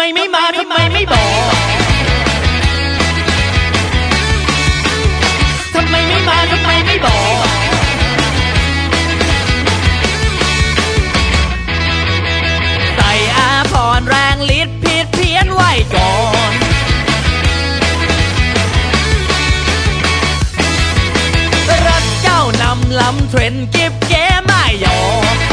ไมไม่มาทำไมไม่บอกทำไมไม่มาทำไมไม่บอก ใส่อาพรณ์แรงฤทธิ์ผิดเพี้ยนไว้ก่อนรักเจ้านำลำเทรนด์เก็บแก้ไม่ยอม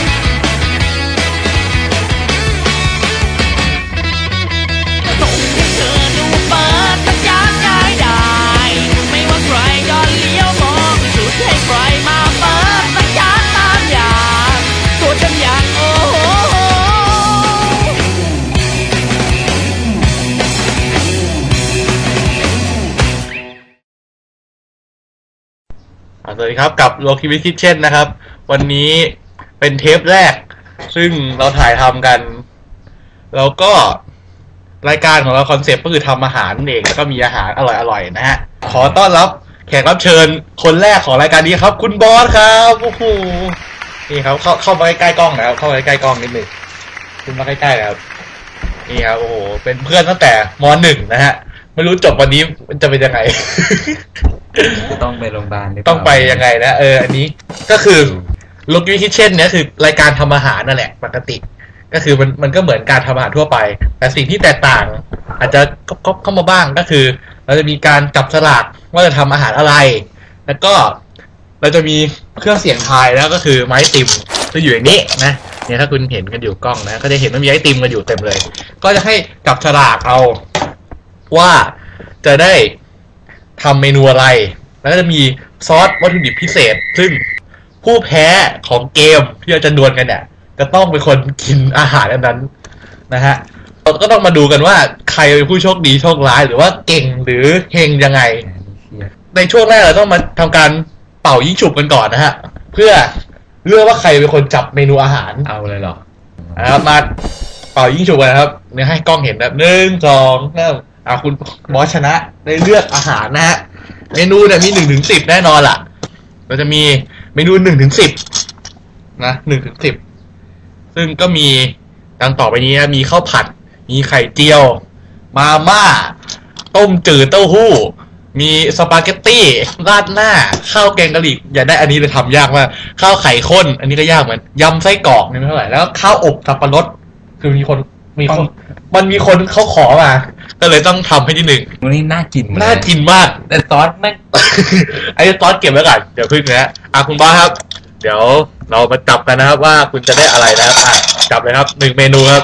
สวัสดีครับกับโลคิวิคิเช่นนะครับ วันนี้เป็นเทปแรก ซึ่งเราถ่ายทำกัน แล้วก็รายการของเราคอนเซปต์ก็คือทำอาหารนั่นเองแล้วก็มีอาหารอร่อยๆนะฮะ ขอต้อนรับแขกรับเชิญคนแรกของรายการนี้ครับ คุณบอสครับโอ้โหนี่ครับ เข้าเข้ามาใกล้ๆกล้องนะครับเข้ามาใกล้ๆกล้องนิดหนึงขึ้นมาใกล้ๆนะครับนี่ครับโอ้โหเป็นเพื่อนตั้งแต่มหนึ่งนะฮะไม่รู้จบวันนี้มันจะเป็นยังไง ต้องไปโรงพยาบาลหรืเล่าต้องไปยังไงนะเอออันนี้ก็คือลกยูคิเช่นเนี่ยคือรายการทำอาหารนั่นแหละปกติ ก็คือมันมันก็เหมือนการทำอาหารทั่วไป แต่สิ่งที่แตกต่าง อาจจะก็เข้ามาบ้างก็คือ เราจะมีการจับสลากว่าจะทำอาหารอะไร แล้วก็เราจะมีเครื่องเสียงทายแล้วก็คือไม้ติมจะอยู่อย่างนี้นะเนี่ยถ้าคุณเห็นกันอยู่กล้องนะก็จะเห็นว่ามีไอติมกันอยู่เต็มเลย ก็จะให้จับฉลากเอาว่าจะได้ ทำเมนูอะไร แล้วก็จะมีซอสวัตถุดิบพิเศษ ซึ่งผู้แพ้ของเกมที่เราจะดวลกันเนี่ยจะต้องเป็นคนกินอาหารอันนั้นนะฮะเราก็ต้องมาดูกันว่าใครเป็นผู้โชคดีโชคร้ายหรือว่าเก่งหรือเฮงยังไง ในช่วงแรกเราต้องมาทำการเป่ายิงฉุบกันก่อนนะฮะ เพื่อเลือกว่าใครเป็นคนจับเมนูอาหารเอาเลยเหรอนะครับมาเป่ายิงฉุบกันนะครับเนี่ยให้กล้องเห็นแบบหนึ่งสองเริ่ม อ่าคุณบอสชนะได้เลือกอาหารนะฮะเมนูเนี่ยมีหนึ่งถึงสิบแน่นอนล่ะเราจะมีเมนูหนึ่งถึงสิบนะหนึ่งถึงสิบซึ่งก็มีดังต่อไปนี้นะมีข้าวผัด มีไข่เจียว มาม่า ต้มจืดเต้าหู้ มีสปาเกตตี้ราดหน้า ข้าวแกงกะหรี่อย่าได้อันนี้เลยทำยากมากข้าวไข่ข้น อันนี้ก็ยากเหมือนยำไส้กรอกนี่ไม่เท่าไหร่แล้วข้าวอบสับปะรดคือมีคน มีคนมันมีคนเขาขอมาก็เลยต้องทำให้ที่หนึ่งวันนี้น่ากินน่ากินมากแต่ซอสแม่งไอ้ซอสเก็บไว้ก่อนเดี๋ยวพึ่งนะอะคุณบอสครับ เดี๋ยวเรามาจับกันนะครับว่าคุณจะได้อะไรนะครับอะจับเลยครับหนึ่งเมนูครับ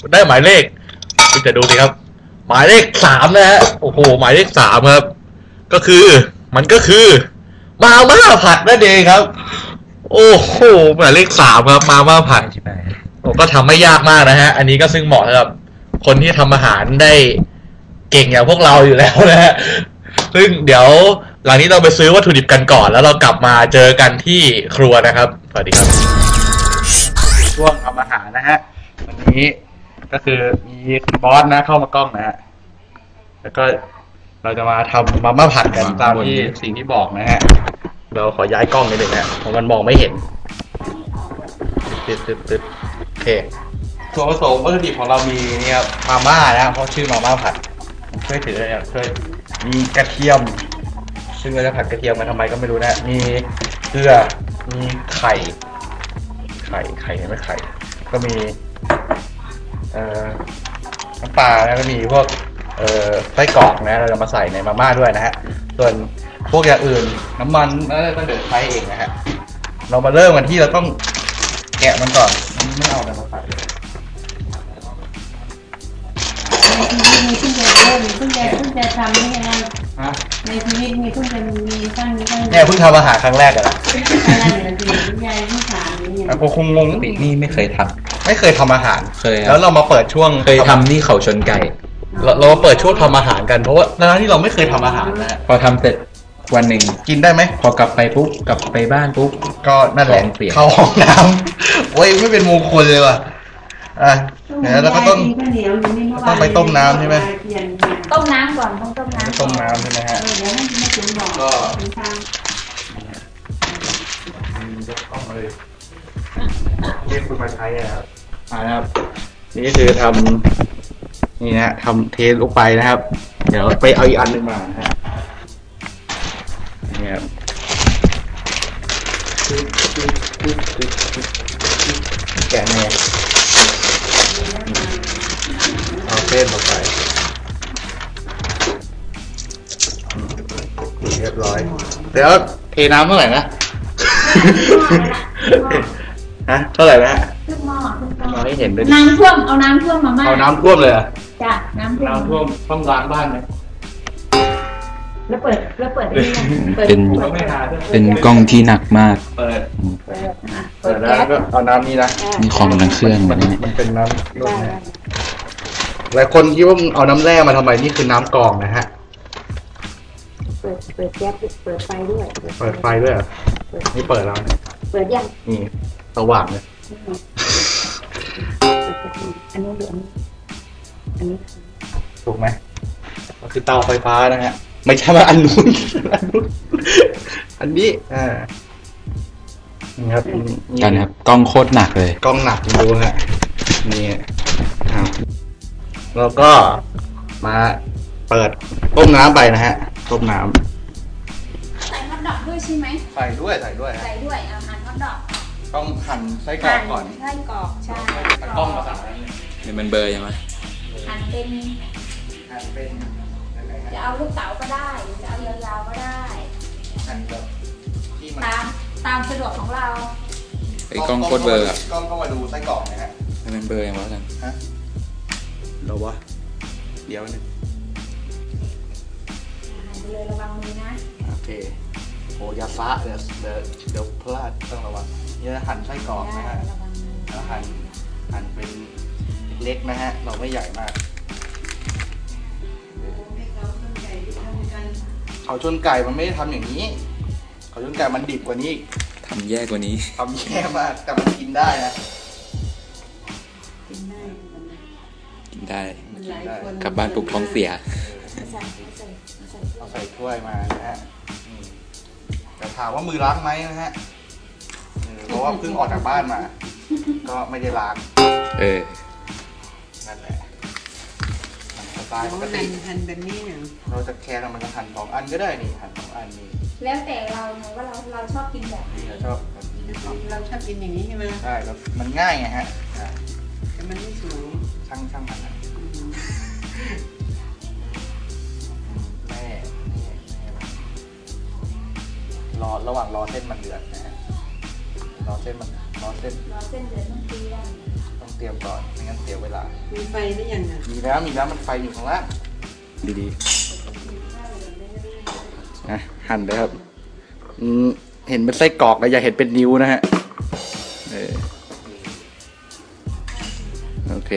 คุณได้หมายเลข คุณจะดูสิครับ หมายเลขสามนะฮะโอ้โหหมายเลขสามครับ ก็คือมันก็คือ มาม่าผัดนั่นเองครับ โอ้โหหมายเลขสามครับมาม่าผัดใช่ไหมผม ก็ทำไม่ยากมากนะฮะ อันนี้ก็ซึ่งเหมาะสำหรับคนที่ทำอาหารได้เก่งอย่างพวกเราอยู่แล้วนะฮะ ซึ่งเดี๋ยวหลังนี้เราไปซื้อวัตถุดิบกันก่อน แล้วเรากลับมาเจอกันที่ครัวนะครับ สวัสดีครับ ช่วงทำอาหารนะฮะ วันนี้ก็คือมีคุณบอสนะเข้ามากล้องนะฮะ แล้วก็เราจะมาทำมาม่าผัดกันตามที่สิ่งที่บอกนะฮะ เราขอย้ายกล้องนิดนึงนะเพราะมันมองไม่เห็นตึ๊ดตึ๊ดตึ๊ดโอ เคส่วนผสมวัตถุดิบของเรามีเนี่ยครับมาม่านะเพราะชื่อมาม่าผัดช่วยถือเลยเนี่ยช่วยมีกระเทียม ซึ่งเราจะผัดกระเทียมมาทำไมก็ไม่รู้นะ มีเกลือมีไข่ ไข่ไข่ไหมไข่ ก็มี เอ่อน้ำปลาแล้วก็มีพวกเอ่อไส้กรอกนะ เราจะมาใส่ในมาม่าด้วยนะฮะ ส่วนพวกอย่างอื่นน้ำมันแล้วก็เดือดใช้เองนะฮะ เรามาเริ่มกันที่เราต้องแกะมันก่อน ไม่เอาอะไรมาใส่เลยมีเพิ่งจะเริ่มเพิ่งจะเพิ่งจะทำนี่ไงฮะในชีวิตมีเพิ่งจะมีสร้างสร้างเนี่ยเพิ่งทำอาหารครั้งแรกกันละอะไรเหมือนกันคุณยายที่สามนี่ไงอะกูคงงงปกตินี่ไม่เคยทไม่เคยทำอาหาร เคยครับ แล้วเรามาเปิดช่วงำเคยทำที่เขาชนไก่ เราเรามาเปิดช่วงทำอาหารกันเพราะว่าทั้งที่เราไม่เคยทำอาหารนะฮะพอทำเสร็จ วันหนึ่งกินได้ไหม พอกลับไปปุ๊บกลับไปบ้านปุ๊บ ก็นั่นแหละท้องเสีย เข้าห้องน้ำโอ้ยไม่เป็นมงคลเลยว่ะอะเดี๋ยวเราก็ต้อง ต้องไปต้มน้ำใช่ไหม ต้มน้ำก่อนต้องต้มน้ำต้มน้ำใช่ไหมฮะเออเดี๋ยวให้ไม่ถึงบอกก็ ถึงทางต้องเลยเรียกคุณมาใช้อะครับอ่านะครับ นี่คือทำนี่นะทำเทลงไปนะครับ เดี๋ยวไปเอาอีกอันหนึ่งมานะฮะ นี่ครับแกะแน่เอาเส้นลงไปเรียบร้อย เดี๋ยวเทน้ำเท่าไหร่นะฮะเท่าไหร่นะฮะขึ้นหม้อขึ้นหม้อเราให้เห็นด้วยดิน้ำท่วมเอาน้ำท่วมมาม่าเอาน้ำท่วมเลยเหรอจ้ะน้ำท่วม น้ำท่วมต้องล้างบ้านไหม แล้วเปิดแล้วเปิดได้ยังเปิดเป็น เปิดไม่หาเป็นกล้องที่หนักมาก เปิดเปิดอะเปิเปิดดแล้วแก๊สก็เอาน้ำนี้นะอะนี่ของทั้งเครื่องมันนะเนี่ยมันเป็นน้ำนุ่มได้นะหลายคนคิดว่ามึงเอาน้ำแร่มาทำไมนี่คือน้ำกรองนะฮะ เปิดเปิดแก๊สเปิดไฟด้วยเปิดไฟด้วยเหรอเปิดนี่เปิดแล้วนะเปิดยังนี่สว่างเลยอันนี้เหลืองอันนี้ถูกไหมก็คือเตาไฟฟ้านะฮะ ไม่ใช่ว่าอันนู้นอันนู้นอันนี้อ่านี่ครับกันครับกล้องโคตรหนักเลย กล้องหนักดูฮะนี่ครับแล้วก็มาเปิดต้มน้ำไปนะฮะต้มน้ใส่ฮอทดอกด้วยใช่ไหมำใส่ด้วยใส่ด้วยฮะใส่ด้วยเอาหั่นฮอทดอกต้องหั่นไส้กรอกก่อนไส้กรอกใช่ตะกล้องภาษาอะไรนี่มันเบอร์ยังไงหั่นเป็นหั่นเป็นยังไง จะฮะเอาลูกเต๋าก็ได้หรือจะเอายาวๆก็ได้หั่นแบบที่มันตามตามสะดวกของเรา ไอ้กล้องโคตรเบอร์อะกล้องเข้ามาดูไส้กรอกนะฮะมันเบอร์ยังวะกันฮะเราวะเดี๋ยวหนึงหั่นไปเลยระวังมือนะ โอเคโอ้อยาซะเดี๋ยวเดี๋ยวเดี๋ยวพลาดต้องระวังนี่หั่นไส้กรอกนะฮะระวังมือแล้วหั่นหั่นเป็นเล็กนะฮะ เราไม่ใหญ่มาก เขาชนไก่มันไม่ได้ทำอย่างนี้ เขาชนไก่มันดิบกว่านี้อีกทำแย่กว่านี้ทำแย่มากแต่มันกินได้นะกินได้กินได้มันกินได้กลับบ้านปลุกท้องเสียใส่ใส่ใส่เอาใส่ถ้วยมานะฮะอืมแต่ถามว่ามือล้างไหมนะฮะเออเพราะว่าเพิ่งออกจากบ้านมา ก็ไม่ได้ล้าง เออ มันสไตล์ปกหั่ตินหั่นแบบนี้เนี่ยเราจะแค่มันจะหั่นสองอันก็ได้นี่หั่นสองอันนี่แล้วแต่เราไงว่าเราเราชอบกินแบบไหนนี่เราชอบแบบนี้เราชอบกินอย่างนี้ใช่ไหมใช่แล้วมันง่ายไงฮะอะแต่มันไม่สูงช่างช่างมันนะแม่แม่แม่รอระหว่างรอเส้นมันเดือดนะฮะรอเส้นมันรอเส้นเราเส้นเดือดต้องเตรียม ต้องเตรียมก่อนไม่งั้นเสียเวลา มีไฟหรือยังอะมีแล้วมีแล้วมันไฟอยู่ข้างล่างดีๆนะหั่นเลยครับอืมเห็นเป็นไส้กรอกแล้วอย่าเห็นเป็นนิ้วนะฮะเออโอเค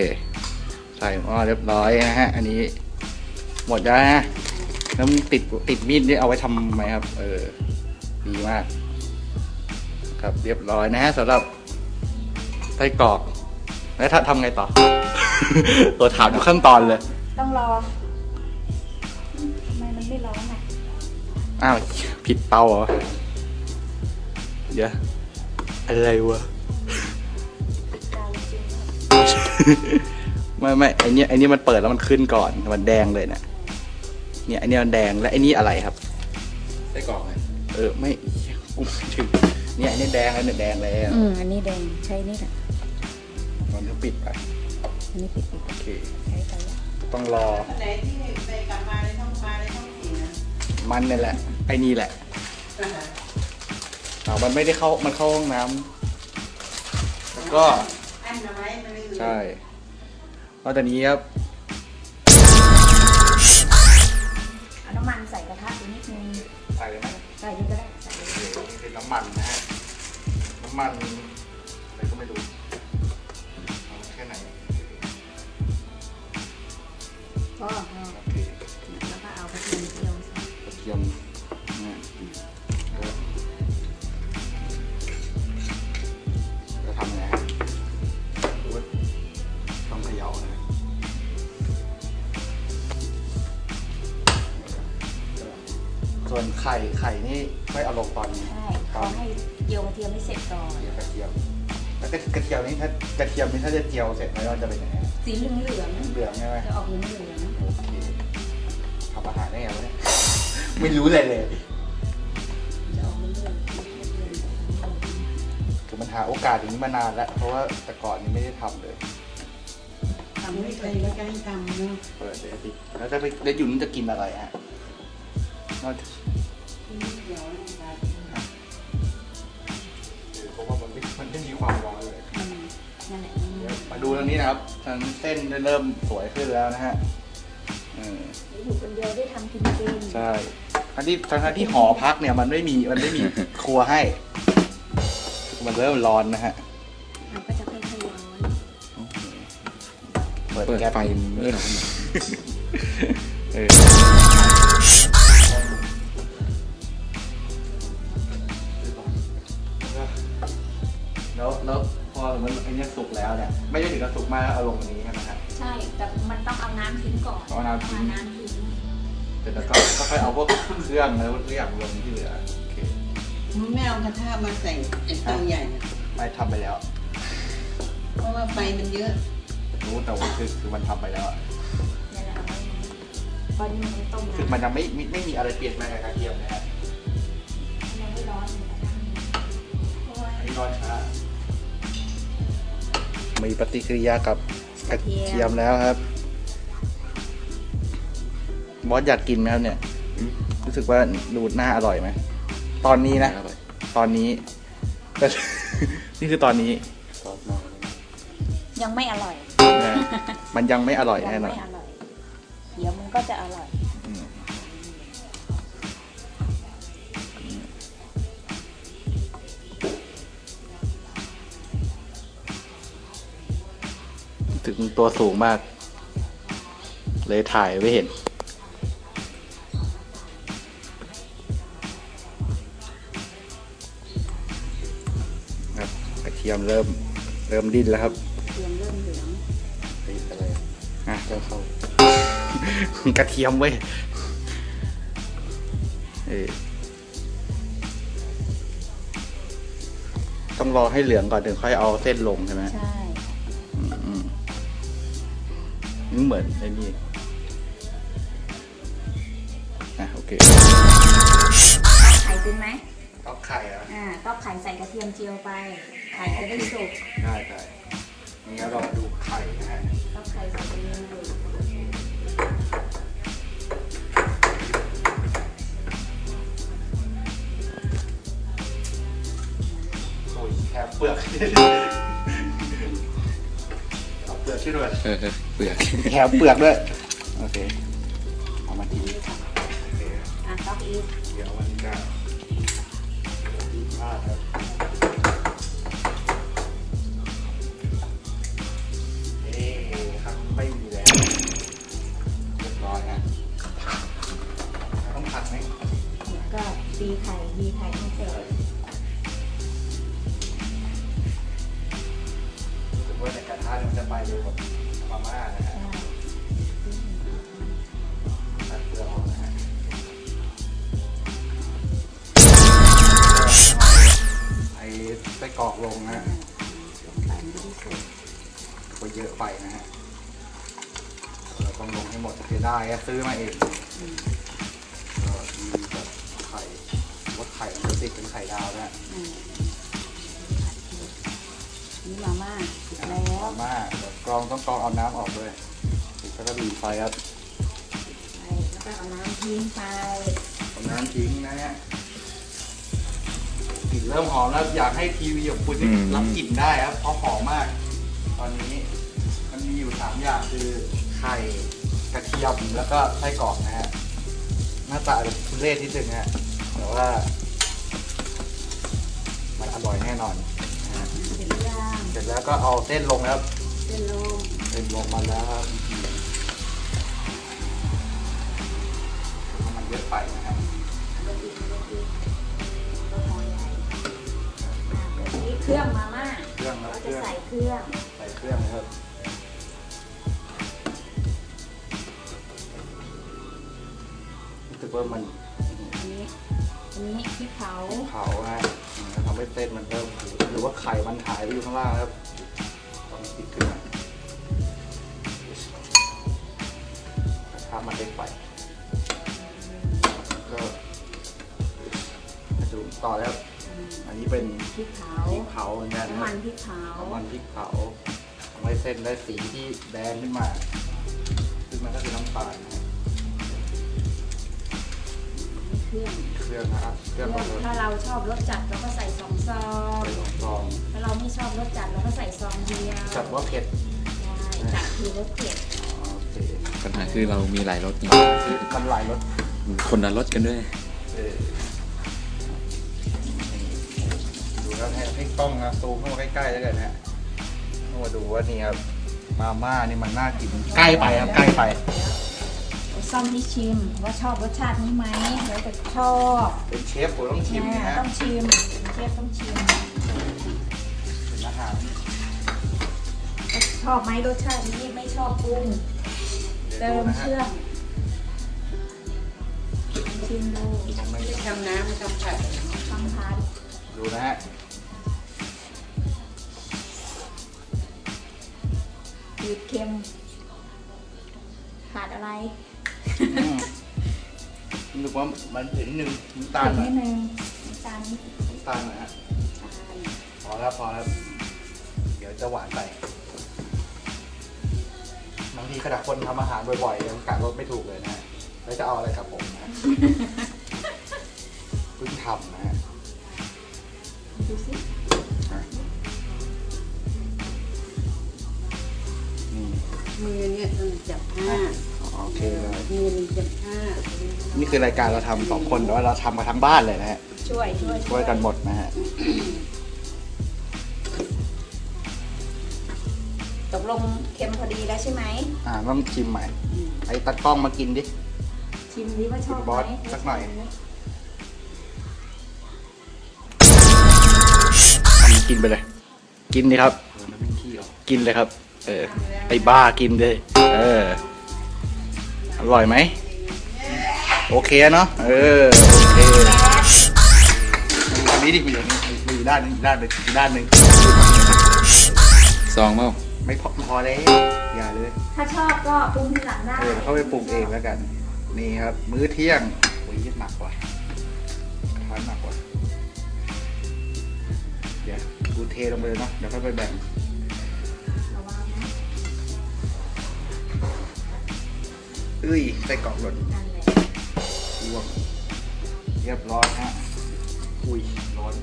ใส่หม้อเรียบร้อยนะฮะ อันนี้หมดแล้วนะแล้วมึงติดติดมีดนี่เอาไว้ทำไหมครับ เออ ดีมาก ครับเรียบร้อยนะฮะสำหรับไส้กรอก แล้วถ้าทำไงต่อ ตัวถามทุกขั้นตอนเลย ต้องรอทำไมมันไม่ร้อนอะอ้าวผิดเตาเหรอ เดี๋ยว อะไรวะเตาจริงไม่ไม่ไอเนี้ยไอเนี้ยมันเปิดแล้วมันขึ้นก่อนมันแดงเลยนะเนี่ยไอเนี้ยมันแดงและไอนี่อะไรครับ ไส้กรอกไงเออไม่กูไม่ถึงเนี่ยไอเนี้ยแดงแล้วเนี่ยแดงแล้วอืมอันนี้แดงใช้นี่แหละ มันก็ปิดไปอันนี้ปิดปิดโอเค ใช้ไปแล้วต้องรออันไหนที่ไปกลับมาในท้องฟ้าในท้องสีนะมันนี่แหละ ไอนี่แหละอ่ามันไม่ได้เข้า มันเข้าห้องน้ำแล้วก็ อันเอาไว้มันเลยใช่นอกจากนี้ครับ เอาน้ำมันใส่กระทะไปนิดนึง ใส่เลยไหมใส่เยอะก็ได้ใส่เลยนี่เป็นน้ำมันนะฮะ น้ำมัน ก็เอาโอแล้วก็เอากระเทียมเจียวใส่กระเทียมนะแล้วจะทำไงฮะต้องเขย่านะส่วนไข่ไข่นี่ค่อยเอาลงตอนนี้ใช่ขอให้เจียวกระเทียมไม่เสร็จก่อนเดี๋ยวกระเทียมแล้วกระเทียมนี่ถ้ากระเทียมนี่ถ้าจะเจียวเสร็จแล้วมันจะเป็นยังไง สีเหลืองเหลืองเหลืองใช่ไหมจะออกเหลืองเหลืองโอเคทำอาหารได้ไงวะเนี่ยไม่รู้เลยเลยจะออกเหลืองเหลืองคือมันหาโอกาสอย่างนี้มานานแล้วเพราะว่าแต่ก่อนนี้ไม่ได้ทำเลยทำไม่เคยไม่กล้าทำเนาะเปิดเลยสิแล้วจะไปแล้วอยู่นี่จะกินอะไรฮะนอกจากเดี๋ยวนะคะเพราะว่ามันไม่มันไม่มีความร้อนเลยอืมนั่นแหละเดี๋ยว มาดูตรงนี้นะครับทางเส้นเริ่มสวยขึ้นแล้วนะฮะเอออยู่คนเดียวได้ทำกินเองใช่ทั้งที่ทั้งที่หอพักเนี่ยมันไม่มีมันไม่มีครัวให้ มันเริ่มร้อนนะฮะมันก็จะค่อยๆร้อนเปิดเปิดแก๊สไฟไม่ร้อนเหรอเอ ด้ถึงกับสุกมากเอาลงตรงนี้ใช่ไหมฮะใช่ แต่มันต้องเอาน้ำทิ้งก่อนเอาน้ำทิ้งน้ำทิ้งเสร็จแล้วก็ก็ค่อยเอาพวกเครื่องแล้วทุกอย่างลงที่เหลือโอเคมันไม่เอากระทะมาใส่ไอ้เตาใหญ่น่ะไม่ทำไปแล้ว เพราะว่าไฟมันเยอะ รู้แต่ว่าคือคือมันทำไปแล้วอะนี่แหละเอาไว้ตอนนี้มันต้มคือน้ำมันยังไม่ไม่ไม่มีอะไรเปลี่ยนแปลงกับกระเทียมนะฮะยังไม่ร้อนอยู่นะเพราะว่าอันนี้ร้อนช้า มีปฏิกิริยากับกระเทียมแล้วครับ บอสอยากกินไหมครับเนี่ยอืมรู้สึกว่าดูหน้าอร่อยไหม ตอนนี้นะอร่อยตอนนี้แต่นี่คือตอนนี้ซอสมากเลยยังไม่อร่อยนะมันยังไม่อร่อยยังแน่นอนไม่อร่อยเดี๋ยวมันก็จะอร่อย ถึงตัวสูงมาก เลยถ่ายไม่เห็น ครับกระเทียมเริ่มเริ่มดิ้นแล้วครับเทียมเริ่มเหลืองเฮ้ยอะไรอะอะเจ้าเข้ากระเทียมเว้ยเออต้องรอให้เหลืองก่อนถึงค่อยเอาเส้นลงใช่ไหมใช่ นี่เหมือนไอ้นี่อะโอเคไข่เป็นไหมตอกไข่อะอ่าก็ไข่ใส่กระเทียมเจียวไป ไข่จะได้สุกได้ได้งั้นเรามาดูไข่นะฮะก็ไข่ใส่ไปเลยโอ้ยแค่เปลือกเอาเปลือ กช่วยด้วยเออเปลือกแถมเปลือกด้วย โอเค เอามาทีอะต๊อกอีกเดี๋ยววันจะดีมากครับ ข่ดาวนะฮะอ่านี่มาม่าสุกแล้วมาม่าเดี๋ยวกรองต้องกรองเอาน้ำออกด้วยแล้วก็บีบไฟครับไปแล้วก็เอาน้ำทิ้งไปเอาน้ำทิ้งนะฮะกลิ่นเริ่มหอมแล้วอยากให้ทีวีของคุณนี่รับกลิ่นได้ครับเพราะหอมมาก ตอนนี้มันมีอยู่สามอย่างคือไข่กระเทียมแล้วก็ไส้กรอกนะฮะหน้าตาอาจจะทุเรศนิดนึงฮะแต่ว่ามัน อร่อยแน่นอนนะฮะเสร็จหรือยังเสร็จแล้วก็เอาเส้นลงครับ เส้นลงเส้นลงมาแล้วครับมันเยอะไปนะครับลงอีกลงอีกก็พอใหญ่อ่าแบบนี้เครื่องมาม่าเครื่องครับเราเคจะรื่องใส่เครื่อง ใส่เครื่องนะครับรู้สึกว่ามันอันนี้ อันนี้พริกเผาเผาฮะอืมทำให้เส้นมันเริ่มหรือว่าไข่มันหายไปอยู่ข้างล่างครับต้องพลิกขึ้นมาถ้ามันได้ไฟก็มาดูต่อแล้ว อันนี้เป็นพริกเผาพริกเผาเหมือนกันน้ำมันพริกเผาน้ำมันพริกเผาทำให้เส้นได้สีที่แดงขึ้นมา ซึ่งมันก็คือน้ำตาลนะเครื่องเครื่ องนะครับเครื่องของเราถ้าเราชอบรสจัดเราก็ใส่สองซองใส่สองซองถ้าเราไม่ชอบรสจัดเราก็ใส่ซองเดียวจัดว่าเผ็ดได้จัดคือรสเผ็ดอ๋อโอเคปัญหาคือเรามีหลายรถไงมันหลายรสคนละรถกันด้วยเออดูแล้วให้ให้กล้องนะซูมเข้ามาใกล้ๆแล้วกันนะฮะเข้ามาดูว่านี่ครับมาม่านี่มันน่ากินใกล้ไปครับใกล้ไป เอาซ่อมที่ชิมว่าชอบรสชาตินี้ไหมแล้วแต่ชอบเป็นเชฟผมต้องชิมนะฮะต้องชิมเชฟต้องชิมเป็นอาหารชอบไหมรสชาตินี้ไม่ชอบปรุงเดี๋ยวเติดูมนะเคฮะรื่องชิมดูต้องไม่ทำน้ำมันทำผัดทำพัดดูนะฮะจืดเค็มขาดอะไร อืมนึกว่ามันถึงหนึ่งน้ำตาลถึงหน่อยนิดนึงน้ำตาลนิดน้ำตาลหนะฮะตาลพอแล้วพอแล้วเดี๋ยวจะหวานไปบางทีขณะคนทำอาหารบ่อยๆยังกะรสไม่ถูกเลยนะฮะแล้วจะเอาอะไรกับผมนะเพิ่งทำนะฮะดูสินี่มือเนี่ยต้องจับผ้า โอเคเลยมือจับผ้านี่คือรายการเราทำสองคนแต่ว่าเราทำมาทั้งบ้านเลยนะฮะช่วยช่วยช่วยกันหมดนะฮะตกลงเค็มพอดีแล้วใช่ไหมอ่าต้องชิมใหม่ไอ้ตากล้องมากินดิชิมดิว่าชอบไหบมอสสักหน่อยกินไปเลย กินดิครับกินเลยครับ เออไอ้บ้ากินเลยเออ อร่อยไหม โอเคเนาะ เออ โอเคอันนี้ดิมีอยู่นี่มีอยู่ด้านหนึงด้านหนึงอีกด้านหนึ่งซองเมาไม่พอพอแล้วอย่าเลย ถ้าชอบก็ปรุงทีหลังได้ เออเข้าไปปรุงเองแล้วกัน นี่ครับ มื้อเที่ยงโอ้ยหนักกว่าทานหนักกว่า เดี๋ยวกูเทลงไปเลยเนาะ เดี๋ยวค่อยไปแบ่ง อ้ยใส่กล่องหล่นนั่นแหละร่วงเรียบร้อยฮะอุ้ยร้อน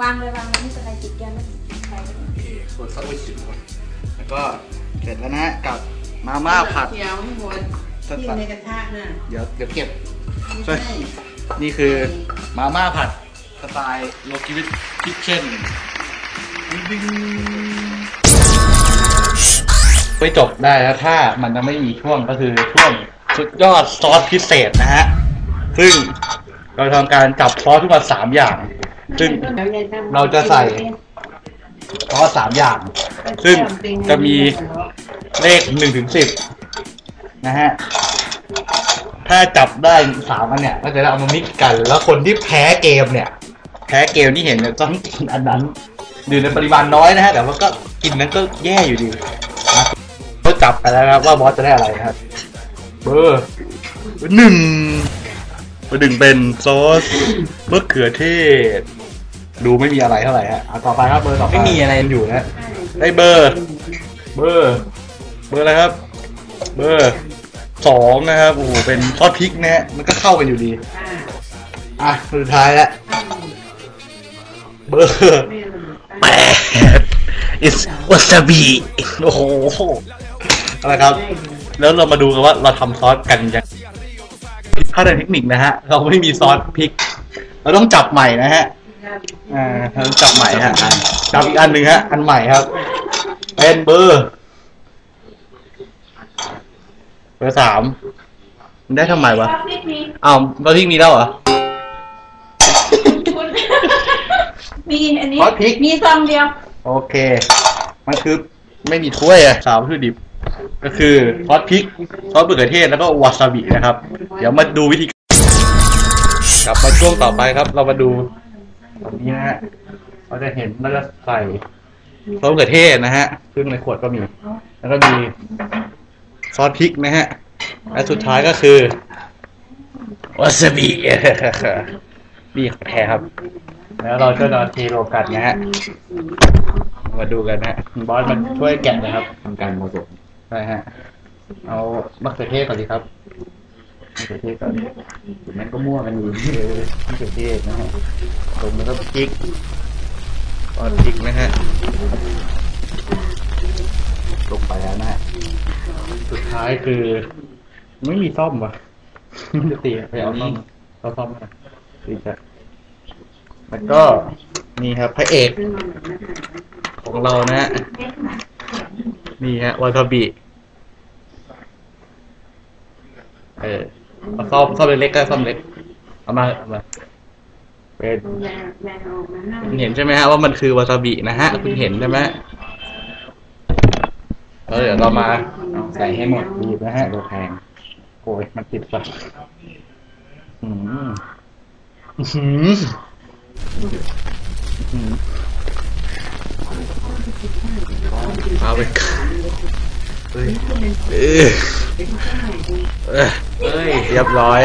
วางเลยวางเลยไม่เป็นไรติดแก้วไม่ติดไฟไม่เป็นไรโอเคส่วนซอสอุ้ยสิบคนแล้วก็เสร็จแล้วนะฮะกับมาม่าผัดเคี่ยวให้หมดสที่ไตล์ในกระทะน่ะเดี๋ยวเดี๋ยวเก็บไม่ใช่นี่คือมาม่าผัดสไตล์โลกิวิทคิทเช่นไปจบได้แล้วถ้ามันจะไม่มีช่วงก็คือช่วง สุดยอดซอสพิเศษนะฮะ ซึ่งเราทำการจับซอสทุกมาสามอย่าง ซึ่งเราจะใส่ซอสสามอย่าง ซึ่งจะมีเลขหนึ่งถึงสิบนะฮะ ถ้าจับได้สามอันเนี่ยก็จะได้เอามามิกกัน แล้วคนที่แพ้เกมเนี่ย แพ้เกมที่เห็นเนี่ยต้องกินอันนั้นดื่มในปริมาณน้อยนะฮะ แต่ว่าก็กินนั้นก็แย่อยู่ดีนะก็จับไปแล้วนะครับว่าบอสจะได้อะไรครับ เบอร์หนึ่งเบอร์หนึ่งเป็นซอสมะเขือเทศ ดูไม่มีอะไรเท่าไหร่ฮะเอาต่อไปครับเบอร์ต่อไปไม่มีอะไรอยู่นะได้เบอร์ เบอร์ เบอร์อะไรครับ เบอร์สองนะครับโอ้โหเป็นซอสพริกนะฮะมันก็เข้ากันอยู่ดี อะสุดท้ายแล้วเบอร์แปด is wasabi โอ้โหอะไรครับ แล้วเรามาดูกันว่าเราทำซอสกันยังถ้าในเทคนิคนะฮะ เราไม่มีซอสพริก เราต้องจับใหม่นะฮะ อ่าเราต้องจับใหม่ฮะอะจับอีกอันหนึ่งฮะ อันใหม่ครับ เป็นเบอร์ เบอร์สามมันได้ทำไมวะพริกมีอ้าวเราพริกมีแล้วเหรอ มีอันนี้ ซอสพริก มีซองเดียว โอเค มันคือไม่มีถ้วยอะสามวัตถุดิบ ก็คือซอสพริกซอสมะเขือเทศแล้วก็วาซาบินะครับ เดี๋ยวมาดูวิธีกลับมาช่วงต่อไปครับ เรามาดูตรงนี้นะฮะเราจะเห็นเราจะใส่ซอสมะเขือเทศนะฮะ ซึ่งในขวดก็มี แล้วก็มีซอสพริกนะฮะ และสุดท้ายก็คือวาซาบินี่ของแท้ครับ แล้วเราก็นอนเทโรกันนะฮะ มาดูกันนะฮะบอสมาช่วยแกะนะครับทำการผสม ใช่ฮะ เอามะเขือเทศก่อนดีครับมะเขือเทศก่อนแม่งก็มั่วกันอยู่เออมะเขือเทศนะฮะตรงแล้วก็พริกตอนพริกนะฮะลงไปแล้วนะฮะสุดท้ายคือ ไม่มีซ่อมวะมันจะตีไปเอาซ่อมเอาซ่อมมาดีจ้ะแล้วก็นี่ครับพระเอกของเรานะฮะ นี่ฮะวาซาบิเออเอาซ่อมซ่อมเล็กๆก็ซ่อมเล็กเอามาเอามาเป็นคุณเห็นใช่ไหมฮะว่ามันคือวาซาบินะฮะ คุณเห็นใช่ไหมแล้วเดี๋ยวเรามาใส่ให้หมดบีบนะฮะตัวแพงโอ้ยมันติดปากอืมอื้อหืออื้อหือ เอาไปเอ้ยเอ้ยเอ้ยเอ้ยเรียบร้อย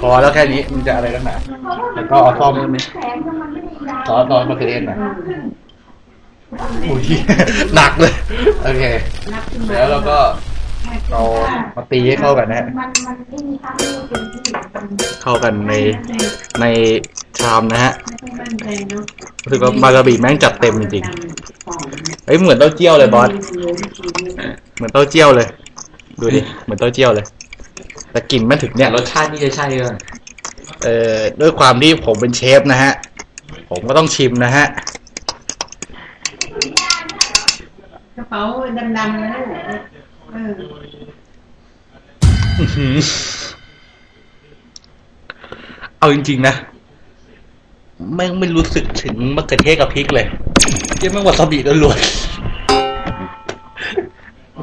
พอแล้วแค่นี้มันจะอะไรกันหนาแล้วก็เอาซ่อมซอสซอสมะเขือเทศหน่อยอุ้ยหนักเลย โอเค แล้วเราก็ เอามาตีให้เข้ากันนะฮะมันมันไม่มีข้าวที่เป็นที่เข้ากันในในชามนะฮะไม่ต้องมั่นใจเนาะรู้สึกว่าบาราบีแม่งจัดเต็มจริงๆเฮ้ยเหมือนเต้าเจี้ยวเลยบอสเหมือนเต้าเจี้ยวเลย ดูดิเหมือนเต้าเจี้ยวเลย แต่กลิ่นมันถึงเนี่ยรสชาตินี่จะใช่เลยเอ่อด้วยความที่ผมเป็นเชฟนะฮะ ผมก็ต้องชิมนะฮะกระเป๋าดำๆนะลูก เอออื้อหือเอาจริง ๆ นะแม่งไม่รู้สึกถึงมะเขือเทศกับพริกเลยเยี่ยแม่งวาซาบิล้วนๆ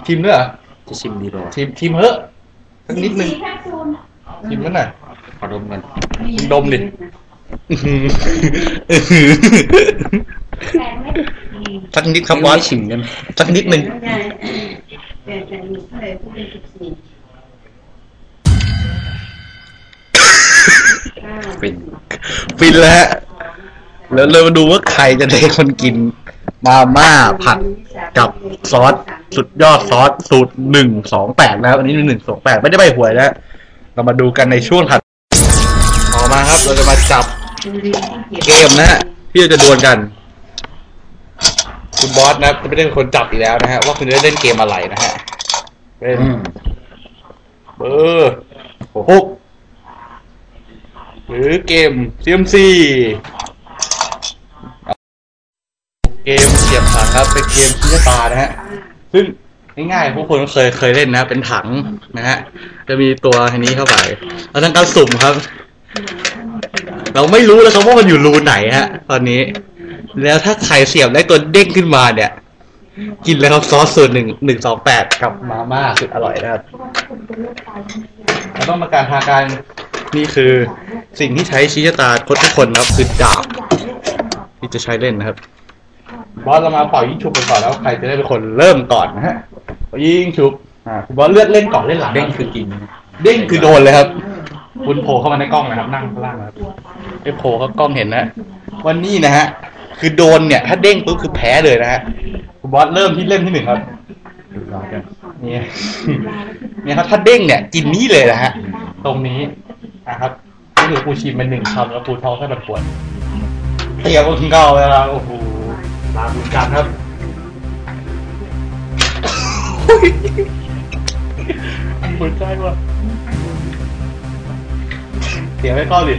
ชิมด้วยเหรอจะชิมดีป่าวะชิมชิมเถอะสักนิดนึงแคปซูลชิมมันหน่อยขอดมกันดมดิอื้อหืออื้อหือแพงไหมสักนิดครับบอสไม่ชิมกันไหมสักนิดนึง แล้วยายแต่แต่หนูเท่าไหร่พูดเป็นสิบสี่อ่าเป็นฟินแล้ว แล้วเรามาดูว่าใครจะได้คนกินมาม่าผัดกับซอสสุดยอดซอสสูตรหนึ่งสองแปดนะครับอันนี้หนึ่งสองแปดไม่ได้ใบหวยนะเรามาดูกันในช่วงถัดต่อมาครับ เราจะมาจับเกมนะฮะที่เราจะดวลกัน คุณบอสนะครับจะไม่ได้เป็นคนจับอีกแล้วนะฮะว่าคุณจะได้เล่นเกมอะไรนะฮะเป็นอืมเบอร์หกหรือเกม CMC เกมเสียบถังครับเป็นเกมชี้ชะตานะฮะซึ่งง่ายๆพวกคนก็เคยเคยเล่นนะ เป็นถังนะฮะ จะมีตัวอันนี้เข้าไปแล้วทำการสุ่มครับ เราไม่รู้แล้วครับว่ามันอยู่รูไหนฮะ ตอนนี้ แล้วถ้าใครเสียบได้ตัวเด้งขึ้นมาเนี่ย กินแล้วครับซอสสูตรหนึ่งหนึ่งสองแปดกับมาม่าสุดอร่อยนะครับเราต้องมาการทางการนี่คือสิ่งที่ใช้ชี้ชะตาคนทุกคนนะครับ คือดาบที่จะใช้เล่นนะครับบอสเรามาเป่ายิงฉุบกันก่อนแล้วใครจะได้เป็นคนเริ่มก่อนนะฮะเป่ายิงฉุบอ่าคุณบอสเลือกเล่นก่อนเล่นหลังเด้งคือกิน เด้งคือโดนเลยครับ คุณโผล่เข้ามาในกล้องนะครับ นั่งข้างล่างนะครับไอ้โผล่เข้ากล้องเห็นนะวันนี้นะฮะ คือโดนเนี่ย ถ้าเด้งปุ๊บคือแพ้เลยนะฮะคุณบอสเริ่มที่เล่มที่หนึ่งครับดูรอกันเนี่ยเนี่ยครับถ้าเด้งเนี่ย กินนี้เลยนะฮะตรงนี้นะครับนี่คือปูชิมเป็นหนึ่งคำแล้วปูท้องแค่แบบปวดเตียบกินข้าวเวลาโอ้โหลาบุญกันครับปวดใจว่ะเตียบไม่เข้าดิ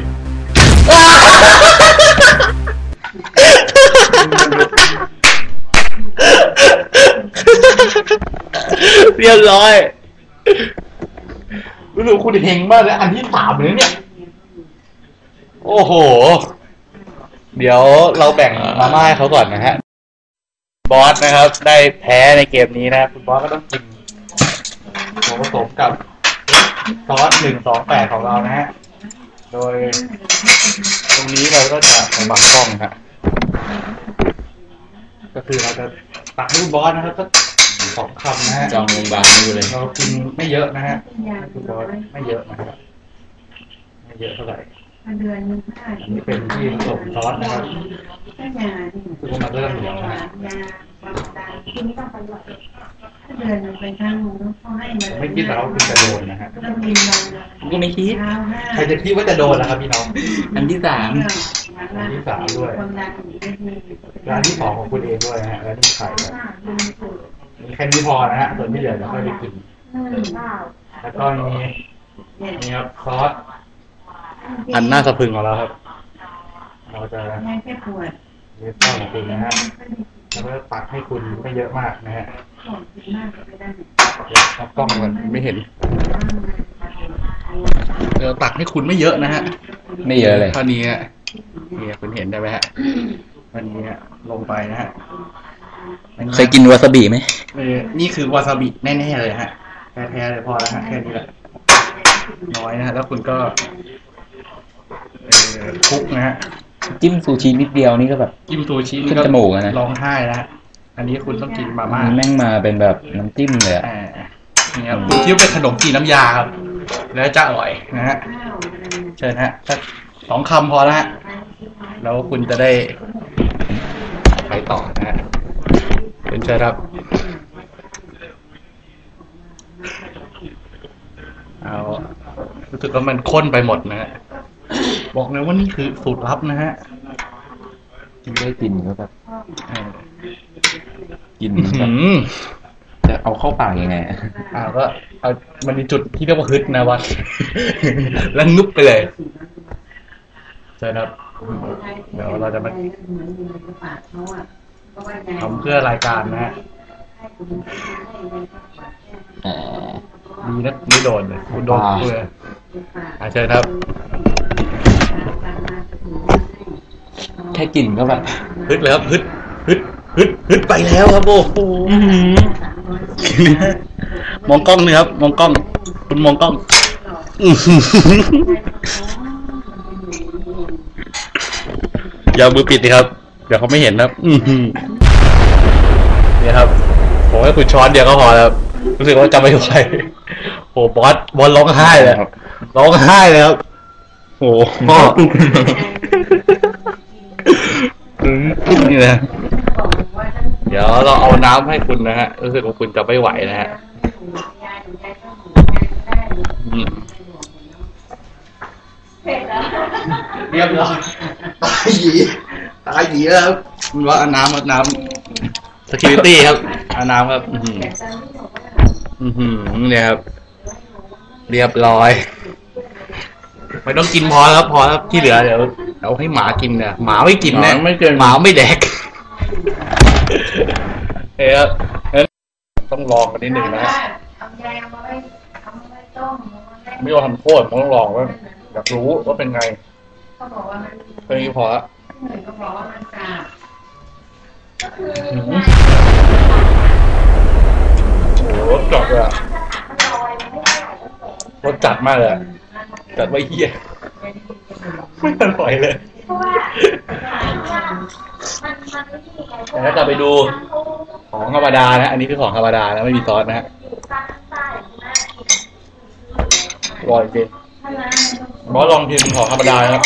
เรียบร้อย รู้สึกคุณเฮงมากเลยอันที่สามเลยเนี่ย โอ้โห เดี๋ยวเราแบ่งมาม่าให้เขาก่อนนะฮะ บอสนะครับ ได้แพ้ในเกมนี้นะ คุณบอสก็ต้องกินส่วนผสมกับซอสหนึ่งสองแปดของเรานะฮะ โดย ตรงนี้เราก็จะใช้บังกล้องฮะ ก็คือเราจะตักให้คุณบอสนะครับก็สองคำนะฮะจองโรงพยาบาลอยู่เลยเรากินไม่เยอะนะฮะเป็นยาคุณบอสไม่เยอะนะครับไม่เยอะเท่าไหร่เดือนนึงได้อันนี้เป็นที่ผสมซอสนะครับก็ยาที่คือมันเริ่มเหนียวนะ ฮะยาความดันที่ไม่ต้องไปหวัดถ้าเดือนนึงไปครั้งนึงเขาให้มาผมไม่คิดแต่ว่าคุณจะโดนนะฮะก็ต้องกินวันละผมก็ไม่คิด เช้าห้าใครจะคิดว่าจะโดนล่ะครับพี่น้องอันที่สามอันที่สามด้วยความดันอยู่ได้ดีร้านที่สองของคุณเองด้วยนะฮะแล้วนี่ไข่นะมีแค่นี้พอนะฮะส่วนที่เหลือเดี๋ยวค่อยไปกิน แล้วก็มีนี่ครับซอสอันหน้าสะพรึงของเราครับ เราจะไม่แค่ปวด เลือกข้าวของคุณนะฮะแล้วก็ตักให้คุณไม่เยอะมากนะฮะ ของกินมากก็ไม่ได้เดี๋ยวเอากล้องมันไม่เห็นเดี๋ยวตักให้คุณไม่เยอะนะฮะไม่เยอะเลยเท่านี้ฮะนี่คุณเห็นได้ไหมฮะวันนี้ฮะลงไปนะฮะเคยกินวาซาบิไหมเออนี่คือวาซาบิแน่ๆเลยฮะแท้ๆเลยพอแล้วฮะแค่นี้แหละน้อยนะฮะแล้วคุณก็เออคลุกนะฮะจิ้มซูชินิดเดียวนี่ก็แบบจิ้มซูชิขึ้นจมูกอะนะร้องไห้แล้วฮะ อันนี้คุณต้องกินมาม่าแม่งมาเป็นแบบน้ำจิ้มเลยอะอ่านี่ครับคุณคิดว่าเป็นขนมจีนน้ำยาครับ แล้วจะอร่อยนะฮะเชิญฮะสักสองคำพอแล้วฮะแล้วคุณจะได้ไปต่อนะฮะเป็นเชิญครับ เอารู้สึกว่ามันข้นไปหมดนะฮะบอกเลยว่านี่คือสูตรลับนะฮะได้กินก็แบบ เออ กินอื้อแบบหือจะเอาเข้าปากยังไงอะอ่าก็เอามันมีจุดที่เรียกว่าฮึดนะวัด แล้วงึบไปเลยเชิญครับเดี๋ยวเราจะมาทำเพื่อรายการนะฮะอ่าดีนะไม่โดนเลยคุณโดนอ่าเพื่ออ่าเชิญครับ แค่กินก็แบบฮึดเลยครับฮึดฮึด ฮึดฮึดไปแล้วครับโอ้โหมองกล้องนี่ครับ มองกล้อง คุณมองกล้องอื้อหืออย่าเอามือปิดดิครับ เดี๋ยวเขาไม่เห็นนะครับ อือหือนี่ครับ ผมให้คุณช้อนเดียวก็พอแล้วรู้สึกว่าจะไม่ไหวโอ้บอสบอสร้องไห้เลยครับร้องไห้เลยครับโอ้โหอืมนี่นะ เดี๋ยวเราเอาน้ำให้คุณนะฮะรู้สึกว่าคุณจะไม่ไหวนะฮะอืมเผ็ดแล้วเรียบร้อยตายหยีตายหยีแล้วครับคุณว่าเอาน้ำเอาน้ำ security ครับเอาน้ำครับอือหืออือหือเนี่ยครับ เรียบร้อย ไม่ต้องกินพอแล้วครับพอแล้วที่เหลือเดี๋ยวเอาให้หมากินเนี่ยหมาไม่กินแน่หมาไม่กินหมาไม่แดก เฮ้ยครับงั้นต้องลองกันนิดหนึ่งนะฮะเอายายเอามาไว้เอามาไว้ต้มเอามาไว้ไม่ยอมทำโทษผมต้องลองว่าอยากรู้ว่าเป็นไงเขาบอกว่ามันแค่นี้พอละเหมือนเขาบอกว่ามันกาบอืมโอ้โหรสจัดเลยอะรสจัดมากเลยอะจัดไว้เฮียไม่อร่อยเลย เพราะว่ามันมันไม่มีใครแต่ถ้าจะไปดูของธรรมดานะ อันนี้คือของธรรมดานะไม่มีซอสนะฮะอยู่ข้างใต้หน้ากินอร่อยจริงถ้าร้านมันต้องบอสลองชิมของธรรมดานะครับ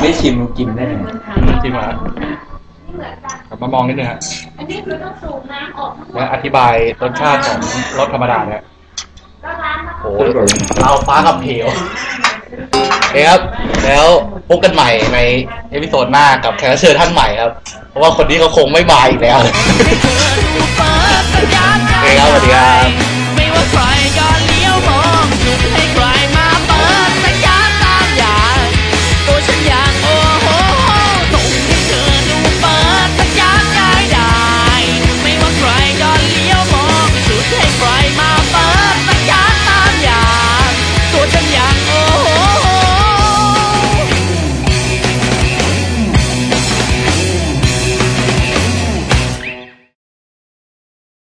ไม่ชิมกินได้ยังไงมันทำชิมมาไม่เหมือนกันกลับมามองนิดนึงฮะอันนี้คือต้องสูบน้ำออกทั้งหมและดอธิบายรสชาติของรสธรรมดาเนี่ยแล้วร้านมันโอ้โหเราฟ้ากับเหว เอ้ครับ แล้วพบกันใหม่ในเอพิโซดหน้ากับแขกรับเชิญท่านใหม่ครับ เพราะว่าคนนี้เขาคงไม่มาอีกแล้วให้เธอดูเปิดสัญญาณใจโอเคครับสวัสดีครับไม่ว่าใครก็